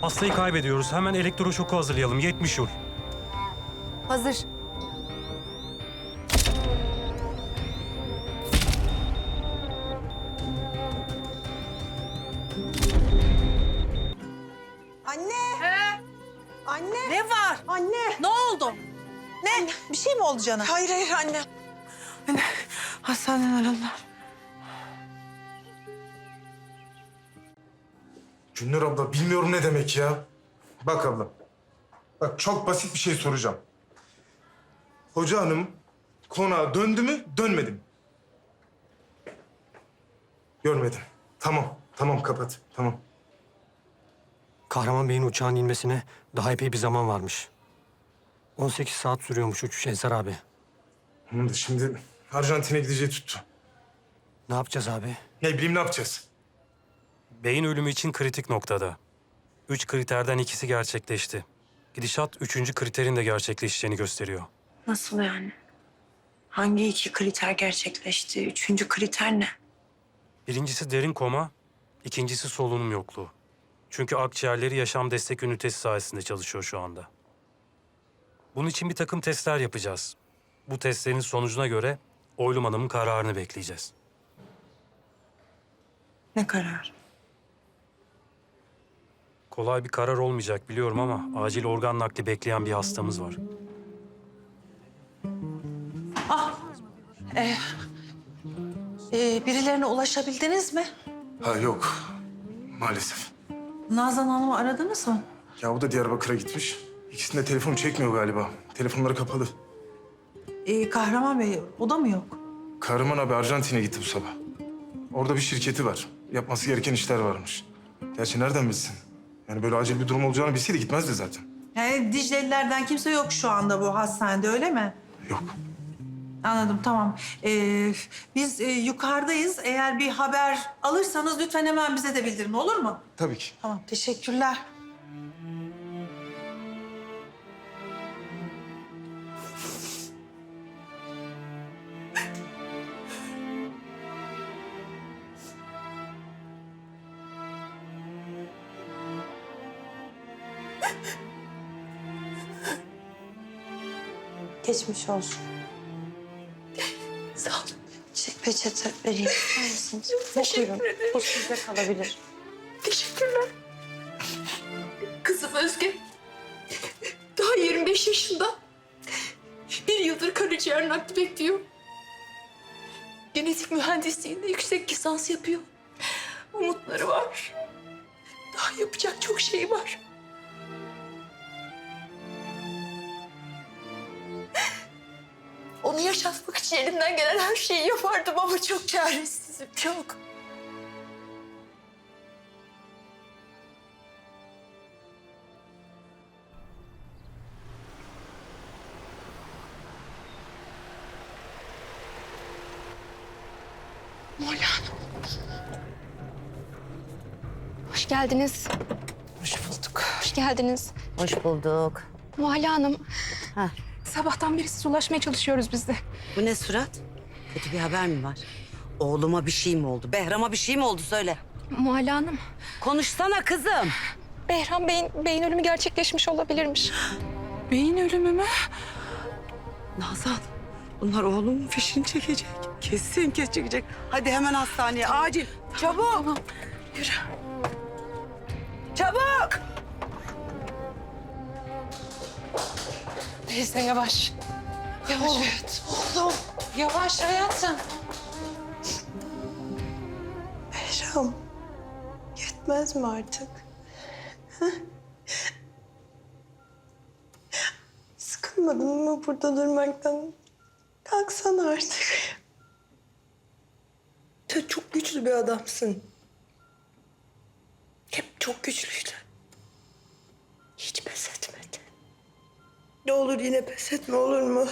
Hastayı kaybediyoruz. Hemen elektroşoku hazırlayalım. 70 yıl. Hazır. Anne! Anne! Ne var? Anne! Ne oldu? Ne? Bir şey mi oldu canım? Hayır hayır anne. Hastaneden aradılar. Günnur abla bilmiyorum ne demek ya. Bak abla. Bak çok basit bir şey soracağım. Hoca hanım konağa döndü mü dönmedi mi? Görmedim. Tamam. Tamam kapat. Tamam. Kahraman Bey'in uçağın inmesine daha epey bir zaman varmış. 18 saat sürüyormuş uçuş Ensar abi. Da şimdi Arjantin'e gideceği tuttu. Ne yapacağız abi? Ne bileyim ne yapacağız? Beyin ölümü için kritik noktada. Üç kriterden ikisi gerçekleşti. Gidişat üçüncü kriterin de gerçekleşeceğini gösteriyor. Nasıl yani? Hangi iki kriter gerçekleşti? Üçüncü kriter ne? Birincisi derin koma, ikincisi solunum yokluğu. Çünkü akciğerleri yaşam destek ünitesi sayesinde çalışıyor şu anda. Bunun için bir takım testler yapacağız. Bu testlerin sonucuna göre Oylum Hanım'ın kararını bekleyeceğiz. Ne karar? Kolay bir karar olmayacak biliyorum ama acil organ nakli bekleyen bir hastamız var. Ee, birilerine ulaşabildiniz mi? Ha yok. Maalesef. Nazan Hanım'ı aradınız mı? Ya o da Diyarbakır'a gitmiş. İkisinde telefon çekmiyor galiba. Telefonları kapalı. Ee, Kahraman Bey, o da mı yok? Kahraman abi Arjantin'e gitti bu sabah. Orada bir şirketi var. Yapması gereken işler varmış. Gerçi nereden bilsin? Yani böyle acil bir durum olacağını bilseydi gitmezdi zaten. Yani Dicle'lilerden kimse yok şu anda bu hastanede, öyle mi? Yok. Anladım, tamam. Ee, biz e, yukarıdayız. Eğer bir haber alırsanız lütfen hemen bize de bildirin, olur mu? Tabii ki. Tamam, teşekkürler. Geçmiş olsun. Sağ olun. Şey, peçete vereyim. Var mısınız? Buyurun. Bu sizde kalabilir. Teşekkürler. Kızım Özge. Daha 25 yaşında. Bir yıldır karaciğer nakli bekliyor. Genetik mühendisliğinde yüksek lisans yapıyor. Umutları var. Daha yapacak çok şey var. İçin elimden gelen her şeyi yapardım ama çok çaresizim, çok. Hoş geldiniz. Hoş bulduk. Hoş geldiniz. Hoş bulduk. Muhalle Hanım. Heh. Sabahtan beri size ulaşmaya çalışıyoruz biz de. Bu ne surat? Kötü bir haber mi var? Oğluma bir şey mi oldu? Behram'a bir şey mi oldu söyle. Muhalle Hanım. Konuşsana kızım. Behram Bey'in beyin ölümü gerçekleşmiş olabilirmiş. Beyin ölümü mü? Nazan bunlar oğlumun fişini çekecek. Kesin kes çekecek. Hadi hemen hastaneye acil. Çabuk. Tamam. Çabuk. Teyze yavaş. Yavaş. Evet. Oğlum. Yavaş hayatım. Behram. Yetmez mi artık? Sıkılmadın mı burada durmaktan? Kalksana artık. Sen çok güçlü bir adamsın. Hep çok güçlüydün. Hiç pes etmedin. Ne olur yine pes etme olur mu?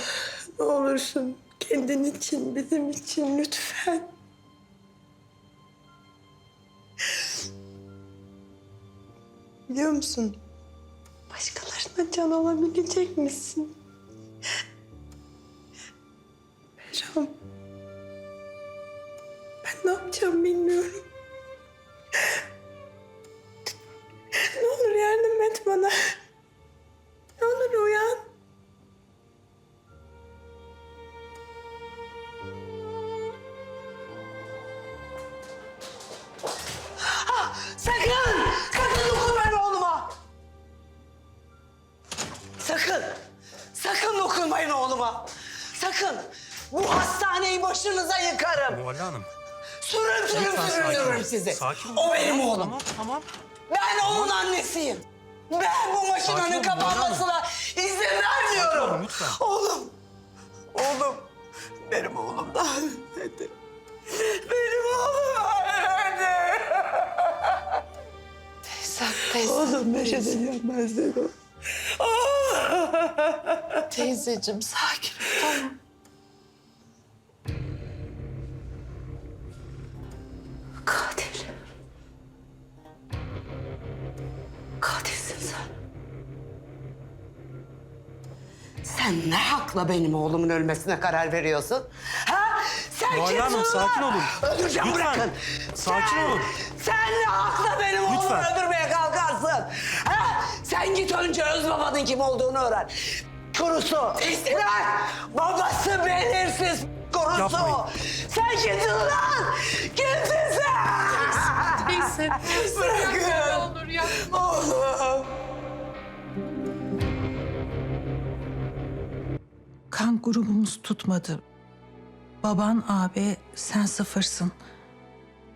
Ne olursun kendin için, bizim için lütfen. Biliyor musun? Başkalarına can alabilecek misin? Behram. Ben ne yapacağım bilmiyorum. Sakın! Sakın dokunmayın oğluma! Sakın! Sakın dokunmayın oğluma! Sakın! Bu hastaneyi başınıza yıkarım. Muhalle Hanım. Sürüm sürüm Lütfen sakin süründürürüm sizi. Sakin olun. O benim oğlum. Tamam, tamam. Ben onun annesiyim. Ben bu Sakin olun, kapanmasına izin vermiyorum. Olun, lütfen. Oğlum. Oğlum. Benim oğlum daha ölmedi. Benim oğlum ölmedi. Teyzem. Oğlum neşeden yanmaz dedi. Teyzeciğim sakin ol tamam. Katil. Katilsin sen. Sen ne hakla benim oğlumun ölmesine karar veriyorsun? Ha? Kimsin Hanım, sakin olun. Öldüreceğim Lütfen. bırakın. Sakin sen, olun. Sen ne hakla benim oğlumu Lütfen. öldürmeye kalkarsın? Ha? Sen git önce öz babanın kim olduğunu öğren. Kurusu. İstiler. Babası belirsiz kurusu. Yapmayın. Sen kimsin lan? Kimsin sen? Teyze, teyze. Bırakın. Olur yapma. Oğlum. Kan grubumuz tutmadı. Baban abi sen sıfırsın.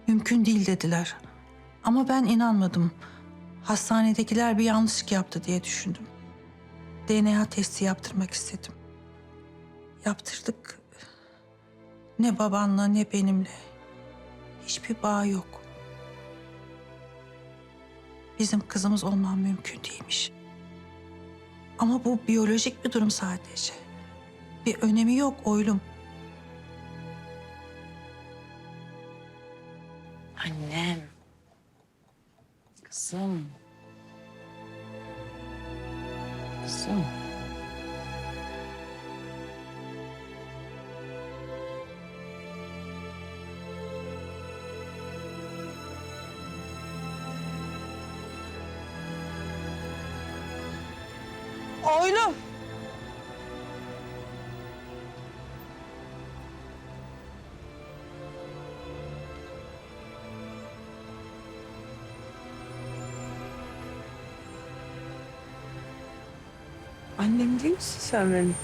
Mümkün değil dediler. Ama ben inanmadım. Hastanedekiler bir yanlışlık yaptı diye düşündüm. DNA testi yaptırmak istedim. Yaptırdık. Ne babanla ne benimle. Hiçbir bağ yok. Bizim kızımız olman mümkün değilmiş. Ama bu biyolojik bir durum sadece. Bir önemi yok oylum. Annem. Kızım. Kızım. Oylum. Annem değil misin sen benim?